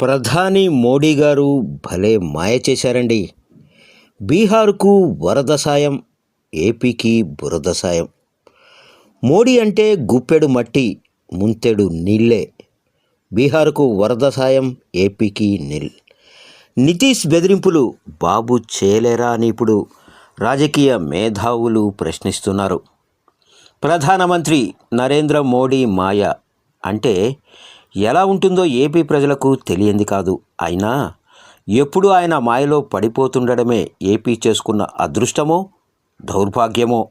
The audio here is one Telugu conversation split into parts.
ప్రధాని మోడీ గారు భలే మాయ చేశారండి. బీహార్కు వరద సాయం ఏపీకి బురద సాయం. మోడీ అంటే గుప్పెడు మట్టి ముంతెడు నీళ్ళే. బీహార్కు వరద సాయం ఏపీకి నిల్. నితీష్ బెదిరింపులు బాబు చేయలేరా అని ఇప్పుడు రాజకీయ మేధావులు ప్రశ్నిస్తున్నారు. ప్రధానమంత్రి నరేంద్ర మోడీ మాయ అంటే ఎలా ఉంటుందో ఏపీ ప్రజలకు తెలియంది కాదు. అయినా ఎప్పుడు ఆయన మాయలో పడిపోతుండడమే ఏపీ చేసుకున్న అదృష్టమో దౌర్భాగ్యమో?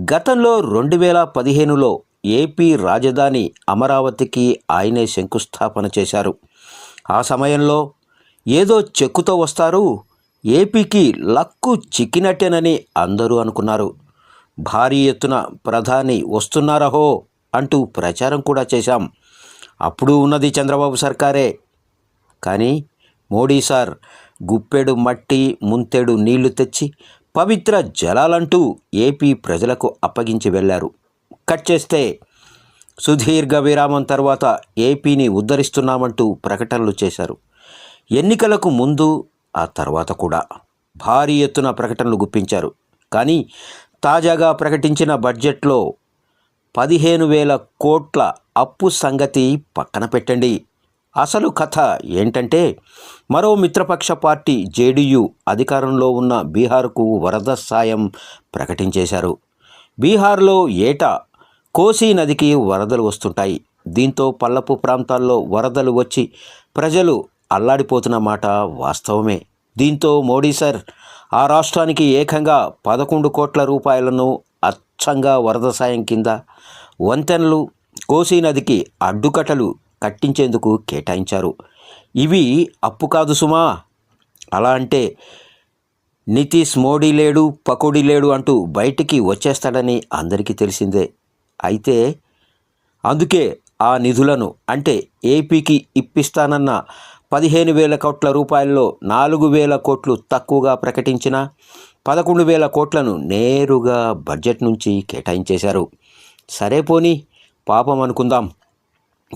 గతంలో రెండు వేల పదిహేనులో ఏపీ రాజధాని అమరావతికి ఆయనే శంకుస్థాపన చేశారు. ఆ సమయంలో ఏదో చెక్కుతో వస్తారు ఏపీకి లక్కు చిక్కినట్టేనని అందరూ అనుకున్నారు. భారీ ఎత్తున ప్రధాని వస్తున్నారహో అంటూ ప్రచారం కూడా చేశాం. అప్పుడు ఉన్నది చంద్రబాబు సర్కారే. కానీ మోడీ సార్ గుప్పెడు మట్టి ముంతెడు నీళ్ళు తెచ్చి పవిత్ర జలాలంటూ ఏపీ ప్రజలకు అప్పగించి వెళ్ళారు కట్ చేస్తే సుదీర్ఘ విరామం తర్వాత ఏపీని ఉద్ధరిస్తున్నామంటూ ప్రకటనలు చేశారు. ఎన్నికలకు ముందు ఆ తర్వాత కూడా భారీ ఎత్తున ప్రకటనలు గుప్పించారు. కానీ తాజాగా ప్రకటించిన బడ్జెట్లో పదిహేను వేల కోట్ల అప్పు సంగతి పక్కన పెట్టండి. అసలు కథ ఏంటంటే మరో మిత్రపక్ష పార్టీ జేడీయూ అధికారంలో ఉన్న బీహార్కు వరద సాయం ప్రకటించేశారు. బీహార్లో ఏటా కోసీ నదికి వరదలు వస్తుంటాయి. దీంతో పల్లపు ప్రాంతాల్లో వరదలు వచ్చి ప్రజలు అల్లాడిపోతున్న మాట వాస్తవమే. దీంతో మోడీ సార్ ఆ రాష్ట్రానికి ఏకంగా పదకొండు కోట్ల రూపాయలను అచ్చంగా వరద సాయం కింద వంతెనలు కోసీ నదికి అడ్డుకట్టలు కట్టించేందుకు కేటాయించారు. ఇవి అప్పు కాదు సుమా. అలా అంటే నితీష్ మోడీ లేడు పకోడీ లేడు అంటూ బయటికి వచ్చేస్తాడని అందరికీ తెలిసిందే. అయితే అందుకే ఆ నిధులను అంటే ఏపీకి ఇప్పిస్తానన్న పదిహేను వేల కోట్ల రూపాయల్లో నాలుగు వేల కోట్లు తక్కువగా ప్రకటించిన పదకొండు వేల కోట్లను నేరుగా బడ్జెట్ నుంచి కేటాయించేశారు. సరే పోనీ పాపం అనుకుందాం.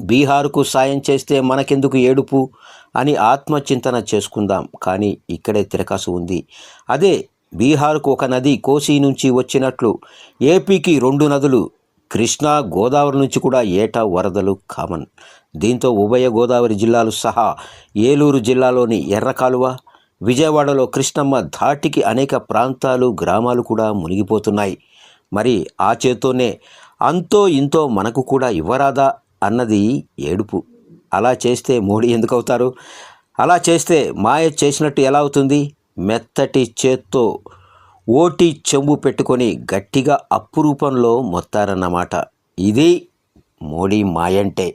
బీహార్కు సాయం చేస్తే మనకెందుకు ఏడుపు? అని ఆత్మచింతన చేసుకుందాం. కానీ ఇక్కడే తిరకాసు ఉంది. అదే బీహార్కు ఒక నది కోసీ నుంచి వచ్చినట్లు ఏపీకి రెండు నదులు కృష్ణా గోదావరి నుంచి కూడా ఏటా వరదలు కామన్. దీంతో ఉభయ గోదావరి జిల్లాలు సహా ఏలూరు జిల్లాలోని ఎర్రకాలువ విజయవాడలో కృష్ణమ్మ ధాటికి అనేక ప్రాంతాలు గ్రామాలు కూడా మునిగిపోతున్నాయి. మరి ఆ చేత్తోనే అంతో ఇంతో మనకు కూడా ఇవ్వరాదా అన్నది ఏడుపు. అలా చేస్తే మోడీ ఎందుకు అవుతారు అలా చేస్తే మాయ చేసినట్టు ఎలా అవుతుంది? మెత్తటి చేత్తో ఓటి చెంబు పెట్టుకొని గట్టిగా అప్పు రూపంలో మొత్తారన్నమాట. ఇది మోడీ మాయంటే.